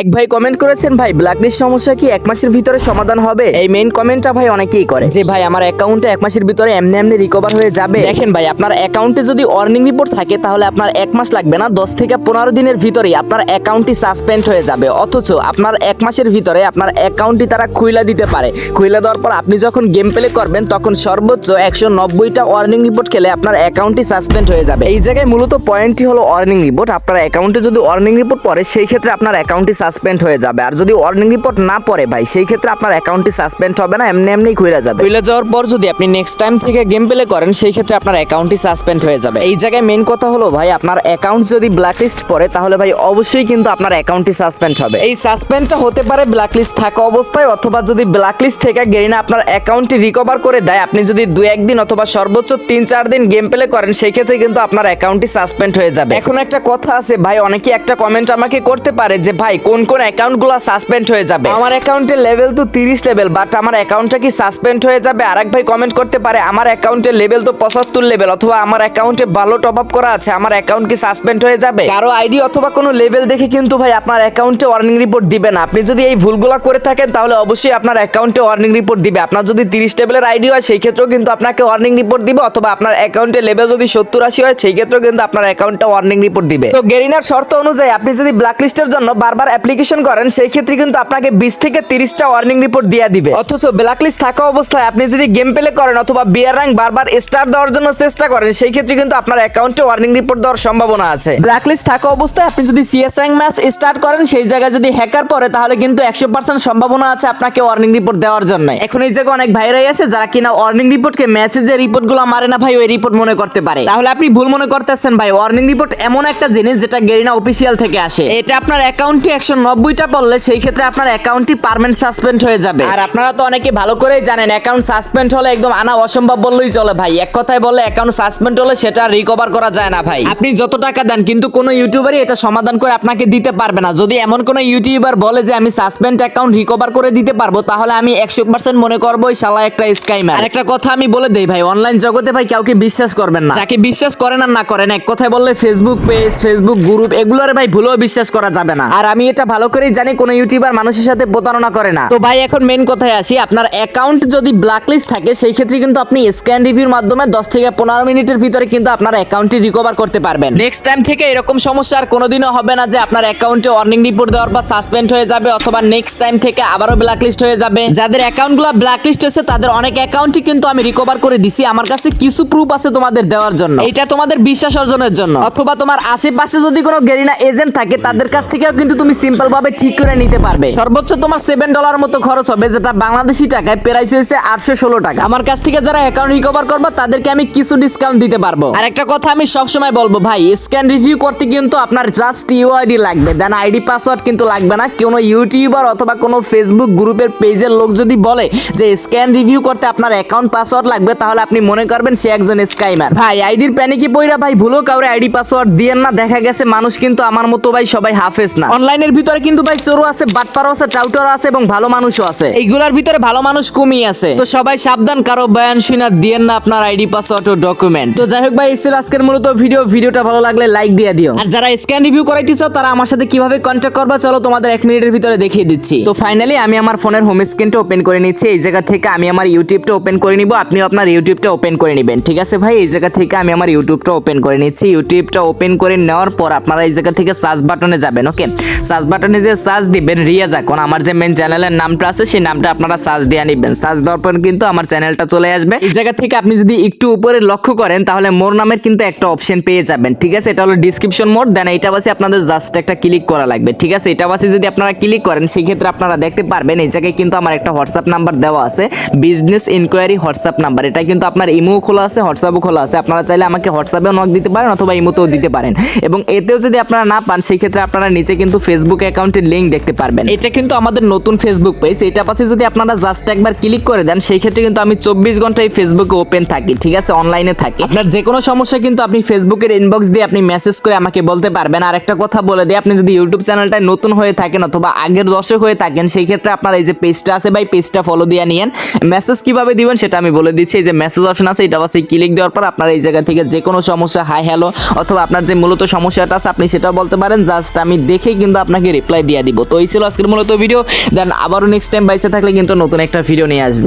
এক ভাই কমেন্ট করেছেন, ভাই ব্ল্যাকলিস্ট সমস্যা কি এক মাসের ভিতরে সমাধান হবে? এই মেইন কমেন্টটা ভাই অনেকেই করে। যে, ভাই, আমার অ্যাকাউন্টে এক মাসের ভিতরে এমনি এমনি রিকভার হয়ে যাবে? দেখেন ভাই, আপনার অ্যাকাউন্টে যদি অর্নিং রিপোর্ট থাকে, তাহলে আপনার এক মাস লাগবে না। দশ থেকে পনেরো দিনের ভিতরেই আপনার অ্যাকাউন্টটি সাসপেন্ড হয়ে যাবে। অথচ আপনার এক মাসের ভিতরে আপনার অ্যাকাউন্টটি তারা খুইলা দিতে পারে। খুইলা দেওয়ার পর আপনি যখন গেম প্লে করবেন, তখন সর্বোচ্চ একশো নব্বইটা ওয়ার্নিং রিপোর্ট খেলে আপনার অ্যাকাউন্টটি সাসপেন্ড হয়ে যাবে। এই জায়গায় মূলত পয়েন্টটি হলো ওয়ার্নিং রিপোর্ট আপনার অ্যাকাউন্টে যদি ওয়ার্নিং রিপোর্ট পড়ে, সেই ক্ষেত্রে আপনার অ্যাকাউন্টটি সাসপেন্ড হয়ে যাবে। আর যদি ওয়ার্নিং রিপোর্ট না পড়ে ভাই, সেই ক্ষেত্রে আপনার অ্যাকাউন্টটি সাসপেন্ড হবে না, এমনি এমনি খুলে যাবে। খুলে যাওয়ার পর যদি আপনি নেক্সট টাইম থেকে গেম প্লে করেন, সেই ক্ষেত্রে আপনার অ্যাকাউন্টটি সাসপেন্ড হয়ে যাবে। এই জায়গায় মেন কথা হলো ভাই, আপনার অ্যাকাউন্ট যদি ব্ল্যাকলিস্ট পড়ে, তাহলে ভাই অবশ্যই কিন্তু আপনার অ্যাকাউন্টটি সাসপেন্ড হবে। এই সাসপেন্ডটা হতে পারে ব্ল্যাকলিস্ট থাকা অবস্থায়, অথবা যদি ব্ল্যাকলিস্ট থেকে গেরিনা আপনার অ্যাকাউন্টটি রিকভার করে দেয়, আপনি যদি দু একদিন অথবা সর্বোচ্চ তিন চার দিন গেম প্লে করেন, সেই ক্ষেত্রে কিন্তু আপনার অ্যাকাউন্টটি সাসপেন্ড হয়ে যাবে। এখন একটা কথা আছে ভাই অনেকে একটা কমেন্ট আমাকে করতে পারে যে, ভাই, কোন কোন কোন অ্যাকাউন্টগুলো সাসপেন্ড হয়ে যাবে? আমার অ্যাকাউন্টের লেভেল তো তিরিশ লেভেল বাট আমার অ্যাকাউন্টটা কি সাসপেন্ড হয়ে যাবে? আরেক ভাই কমেন্ট করতে পারে, আমার অ্যাকাউন্টের লেভেল তো পঁচাত্তর লেভেল অথবা আমার অ্যাকাউন্টে ভালো টপ আপ করা আছে, আমার অ্যাকাউন্ট কি সাসপেন্ড হয়ে যাবে? কারও আইডি অথবা কোনো লেভেল দেখে কিন্তু ভাই আপনার অ্যাকাউন্টে ওয়ার্নিং রিপোর্ট দিবে না। আপনি যদি এই ভুলগুলো করে থাকেন, তাহলে অবশ্যই আপনার অ্যাকাউন্টে ওয়ার্নিং রিপোর্ট দিবে। আপনার যদি তিরিশ লেভেলের আইডি হয়, সেই ক্ষেত্রেও কিন্তু আপনাকে ওয়ার্নিং রিপোর্ট দিবে, অথবা আপনার অ্যাকাউন্টের লেভেল যদি সত্তর আশি হয়, সেই ক্ষেত্রেও কিন্তু আপনার অ্যাকাউন্টটা ওয়ার্নিং রিপোর্ট দিবে। তো গেরিনার শর্ত অনুযায়ী, আপনি যদি ব্ল্যাকলিস্টের জন্য বারবার অ্যাপ্লিকেশন করেন, সেই ক্ষেত্রে কিন্তু আপনাকে বিশ থেকে তিরিশটা ওয়ার্নিং রিপোর্ট দিয়ে দিবে। অথচ ব্ল্যাকলিস্ট থাকা অবস্থায় আপনি যদি গেম প্লে করেন অথবা বিয়ার র্যাঙ্ক বারবার স্টার দেওয়ার জন্য চেষ্টা করেন, সেই ক্ষেত্রে কিন্তু আপনার অ্যাকাউন্টে ওয়ার্নিং রিপোর্ট দেওয়ার সম্ভাবনা আছে। ব্ল্যাকলিস্ট থাকা অবস্থায় আপনি যদি সিএস র্যাঙ্ক ম্যাচ স্টার্ট করেন, সেই জায়গায় যদি হ্যাকার পরে তাহলে কিন্তু একশো পার্সেন্ট সম্ভাবনা আছে আপনাকে ওয়ার্নিং রিপোর্ট দেওয়ার জন্য। এখন এই জায়গায় অনেক ভাইরাই আছে, যারা কিনা ওয়ার্নিং রিপোর্টকে ম্যাচে যে রিপোর্টগুলো মারে না ভাই, ওই রিপোর্ট মনে করতে পারে। তাহলে আপনি ভুল মনে করতেছেন ভাই ওয়ার্নিং রিপোর্ট এমন একটা জিনিস যেটা গেরিনা অফিসিয়াল থেকে আসে। এটা আপনার অ্যাকাউন্টে একশো নব্বইটা পড়লে সেই ক্ষেত্রে আপনার অ্যাকাউন্টটি পারমানেন্ট সাসপেন্ড হয়ে যাবে। আর আপনারা তো অনেকে ভালো করেই জানেন অ্যাকাউন্ট সাসপেন্ড হলে একদম আনা অসম্ভব বললেই চলে ভাই। এক কথায় বললে অ্যাকাউন্ট সাসপেন্ড হলে সেটা রিকভার করা যায় না ভাই। আপনি যত টাকা দেন, কিন্তু কোনো ইউটিউবারই এটা সমাধান করে আপনাকে দিতে পারবে না। যদি এমন কোনো ইউটিউবার বলে যে, আমি সাসপেন্ড অ্যাকাউন্ট রিকভার করে দিতে পারব, তাহলে আমি একশো পার্সেন্ট মনে করব শালা একটা স্কাইমার একটা কথা আমি বলে দেই ভাই অনলাইন জগতে ভাই কাউকে বিশ্বাস করবেন না। যাকে বিশ্বাস করেন আর না করেন, এক কথায় বললে ফেসবুক পেজ ফেসবুক গ্রুপ এগুলোর ভাই ভুলেও বিশ্বাস করা যাবে না। আর আমি এটা ভালো করেই জানি কোনো ইউটিউবার মানুষের সাথে প্রতারণা করে না। তো ভাই, এখন মেন কথায় আসি। আপনার অ্যাকাউন্ট যদি ব্ল্যাকলিস্ট থাকে, সেই ক্ষেত্রে কিন্তু আপনি স্ক্যান রিভিউর মাধ্যমে দশ থেকে পনেরো মিনিটের ভিতরে কিন্তু আপনার অ্যাকাউন্টটি রিকভার করতে পারবেন। নেক্সট টাইম থেকে এরকম সমস্যা আর কোনোদিনও হবে না যে আপনার অ্যাকাউন্টে ওয়ার্নিং রিপোর্ট দেওয়ার পর সাসপেন্ড হয়ে যাবে, অথবা নেক্সট টাইম থেকে আবারও ব্ল্যাকলিস্ট হয়ে যাবে। যাদের অ্যাকাউন্টগুলো ব্ল্যাকলিস্ট হয়েছে, তাদের অনেক অ্যাকাউন্টই কিন্তু আমি রিকভার করে দিছি। আমার কাছে কিছু প্রুফ আছে তোমাদের দেওয়ার জন্য। এটা তোমাদের বিশ্বাস অর্জনের জন্য। অথবা তোমার আশেপাশে যদি কোনো গেরিনা এজেন্ট থাকে, তাদের কাছ থেকেও কিন্তু তুমি সিম্পল ভাবে ঠিক করে নিতে পারবে। সর্বোচ্চ তোমার সেভেন ডলার মতো খরচ হবে যেটা বাংলাদেশি টাকায় প্রাইস হয়েছে আটশো ষোলো টাকা। আমার কাছ থেকে যারা অ্যাকাউন্ট রিকভার করবে তাদেরকে আমি কিছু ডিসকাউন্ট দিতে পারব। আর একটা কথা আমি সবসময় বলব ভাই স্ক্যান রিভিউ করতে কিন্তু আপনার জাস্ট ইউআইডি লাগবে। দেন আইডি পাসওয়ার্ড কিন্তু লাগবে না। কোনো ইউটিউবার অথবা কোনো ফেসবুক গ্রুপের পেজের লোক যদি বলে যে স্ক্যান রিভিউ করতে আপনার অ্যাকাউন্ট পাসওয়ার্ড লাগবে তাহলে আপনি মনে করবেন সে একজন স্কাইমার ভাই আইডির প্যানিকি পইরা ভাই ভুলো কাউরে আইডি পাসওয়ার্ড দিয়েন না। দেখা গেছে মানুষ কিন্তু আমার মতো ভাই সবাই হাফেজ না। অনলাইনের ভিতরে কিন্তু ভাই চোরও আছে, বাটপারও আছে টাউটারও আছে এবং ভালো মানুষও আছে। এইগুলোর ভিতরে ভালো মানুষ কমই আছে। তো সবাই সাবধান, কারও বয়ান শুনা দিয়েন না আপনার আইডি, পাসওয়ার্ড ও ডকুমেন্ট। তো যাই হোক ভাই, এই ছিল আজকের মূলত ভিডিও। ভিডিওটা ভালো লাগলে লাইক দিয়ে দিও। আর যারা স্ক্যান রিভিউ করাইতেছো, তারা আমার সাথে কীভাবে কন্ট্যাক্ট করবা, চলো তোমাদের এক মিনিটের ভিতরে দেখিয়ে দিচ্ছি। তো ফাইনালি আমি আমার ফোনের হোম স্ক্রিনটা ওপেন করে নিচ্ছি। এই জায়গা থেকে আমি আমার ইউটিউবটা ওপেন করে নিব। আপনিও আপনার ইউটিউবটা ওপেন করে নেবেন, ঠিক আছে ভাই? এই জায়গা থেকে আমি আমার ইউটিউবটা ওপেন করে নিচ্ছি। ইউটিউবটা ওপেন করে নেওয়ার পর আপনারা এই জায়গা থেকে সার্চ বাটনে যাবেন ওকে সার্চ বাটনে যে সার্চ দিবেন রিয়া যাকন আমার যে মেন চ্যানেলের নামটা আছে, সেই নামটা আপনারা সার্চ দিয়ে নেবেন। সার্চ দেওয়ার পর কিন্তু আমার চ্যানেলটা চলে আসবে। এই জায়গা থেকে আপনি যদি একটু উপরে লক্ষ্য করেন, তাহলে মোর নামের কিন্তু একটা অপশন পেয়ে যাবেন, ঠিক আছে? এটা হলো ডিসক্রিপশন মোড দেন এটা বাসে আপনাদের জাস্ট একটা ক্লিক করা লাগবে, ঠিক আছে? এটা বাসে যদি আপনারা ক্লিক করেন, সেই ক্ষেত্রে আপনারা দেখতে পারবেন, এই জায়গায় কিন্তু আমার একটা হোয়াটসঅ্যাপ নাম্বার দেওয়া আছে বিজনেস ইনকোয়ারি হোয়াটসঅ্যাপ নাম্বার এটা কিন্তু আপনার ইমো খোলা আছে হোয়াটসঅ্যাপও খোলা আছে, আপনারা চাইলে আমাকে হোয়াটসঅ্যাপেও নক দিতে পারেন অথবা ইমোতেও দিতে পারেন। এবং এতেও যদি আপনারা না পান, সেই ক্ষেত্রে আপনারা নিচে কিন্তু ফেসবুক অ্যাকাউন্টের লিঙ্ক দেখতে পারবেন। এটা কিন্তু আমাদের নতুন ফেসবুক পেজ এটা পাশে যদি আপনারা জাস্ট একবার ক্লিক করে দেন সেই ক্ষেত্রে কিন্তু আমি চব্বিশ ঘন্টায় ফেসবুকে ওপেন থাকি ঠিক আছে? অনলাইনে থাকি। আপনার যে কোনো সমস্যা কিন্তু আপনি ফেসবুকের ইনবক্স দিয়ে আপনি মেসেজ করে আমাকে বলতে পারবেন। আর একটা কথা বলে দিই আপনি যদি ইউটিউব চ্যানেলটায় নতুন হয়ে থাকেন অথবা আগের দর্শক হয়ে থাকেন সেই ক্ষেত্রে আপনার এই যে পেজটা আছে ভাই পেজটা ফলো দিয়ে নিয়েন। মেসেজ কীভাবে দিবেন সেটা আমি বলে দিচ্ছি। এই যে মেসেজ অপশন আছে এটা বাসে ক্লিক দেওয়ার পর আপনার এই জায়গা থেকে যে কোনো সমস্যা হাই হ্যালো অথবা আপনার যে মূলত সমস্যাটা আছে আপনি সেটা বলতে পারেন। জাস্ট আমি দেখেই কিন্তু আপনাকে আপনাকে রিপ্লাই দিয়ে দিব। তো এই ছিল আজকের মূলত ভিডিও দেন আবারও নেক্সট টাইম বাইসে থাকলে কিন্তু নতুন একটা ভিডিও নিয়ে আসব।